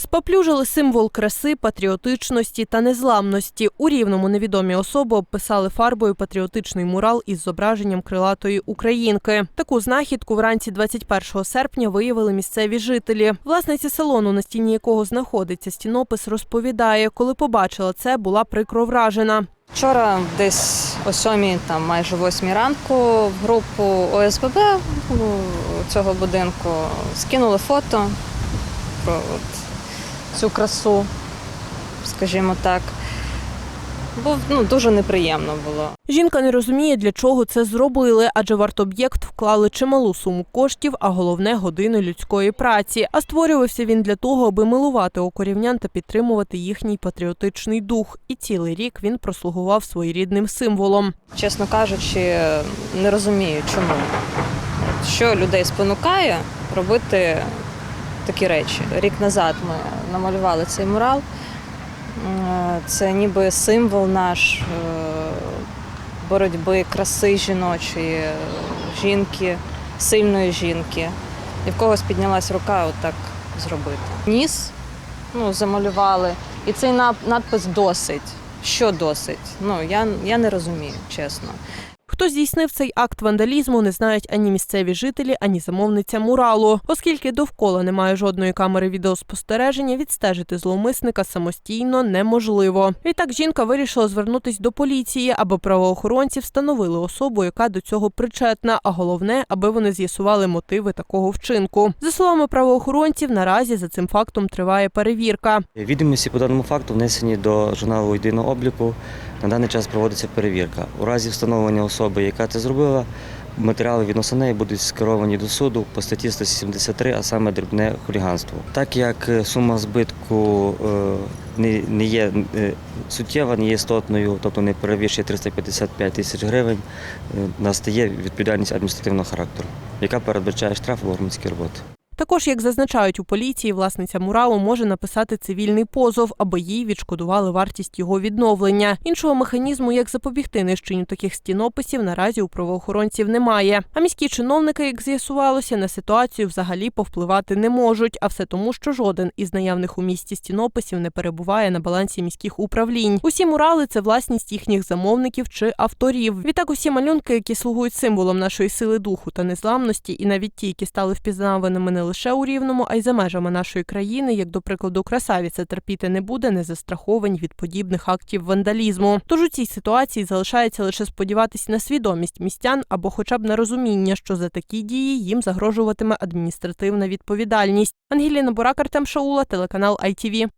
Споплюжили символ краси, патріотичності та незламності. У рівному невідомі особи обписали фарбою патріотичний мурал із зображенням крилатої українки. Таку знахідку вранці 21 серпня виявили місцеві жителі. Власниця салону, на стіні якого знаходиться стінопис, розповідає, коли побачила це, була прикро вражена. Вчора десь о сьомій, там майже восьмій ранку, в групу ОСББ ну, цього будинку скинули фото про цю красу, скажімо так. Бо ну, дуже неприємно було. Жінка не розуміє, для чого це зробили, адже в арт-об'єкт вклали чималу суму коштів, а головне години людської праці. А створювався він для того, аби милувати окорівнян та підтримувати їхній патріотичний дух. І цілий рік він прослугував своєрідним символом. Чесно кажучи, не розумію, чому. Що людей спонукає робити такі речі. Рік назад ми намалювали цей мурал. Е, Це ніби символ наш е, боротьби, краси жіночої, е, жінки, сильної жінки. І в когось піднялась рука отак зробити. Ніс ну, замалювали. І цей надпис досить. Що досить? Ну я, я не розумію, чесно. Хто здійснив цей акт вандалізму, не знають ані місцеві жителі, ані замовниця муралу. Оскільки довкола немає жодної камери відеоспостереження, відстежити зловмисника самостійно неможливо. Відтак жінка вирішила звернутись до поліції, аби правоохоронці встановили особу, яка до цього причетна. А головне, аби вони з'ясували мотиви такого вчинку. За словами правоохоронців, наразі за цим фактом триває перевірка. Відомості по даному факту внесені до журналу єдиного обліку. На даний час проводиться перевірка. У разі встановлення особи, яка це зробила, матеріали відносно неї будуть скеровані до суду по статті 173, а саме дрібне хуліганство. Так як е, сума збитку е, не є е, суттєва, не є істотною, тобто не перевищує 355 тисяч гривень, настає відповідальність адміністративного характеру, яка передбачає штраф у громадські роботи. Також, як зазначають у поліції, власниця муралу може написати цивільний позов, аби їй відшкодували вартість його відновлення. Іншого механізму, як запобігти нищенню таких стінописів, наразі у правоохоронців немає. А міські чиновники, як з'ясувалося, на ситуацію взагалі повпливати не можуть. А все тому, що жоден із наявних у місті стінописів не перебуває на балансі міських управлінь. Усі мурали це власність їхніх замовників чи авторів. Відтак, усі малюнки, які слугують символом нашої сили духу та незламності, і навіть ті, які стали впізнаваними не лише у рівному, а й за межами нашої країни, як до прикладу, красавіця терпіти не буде, не застраховані від подібних актів вандалізму. Тож у цій ситуації залишається лише сподіватися на свідомість містян або, хоча б на розуміння, що за такі дії їм загрожуватиме адміністративна відповідальність. Ангеліна Бурак, Артем Шаула, телеканал ITV.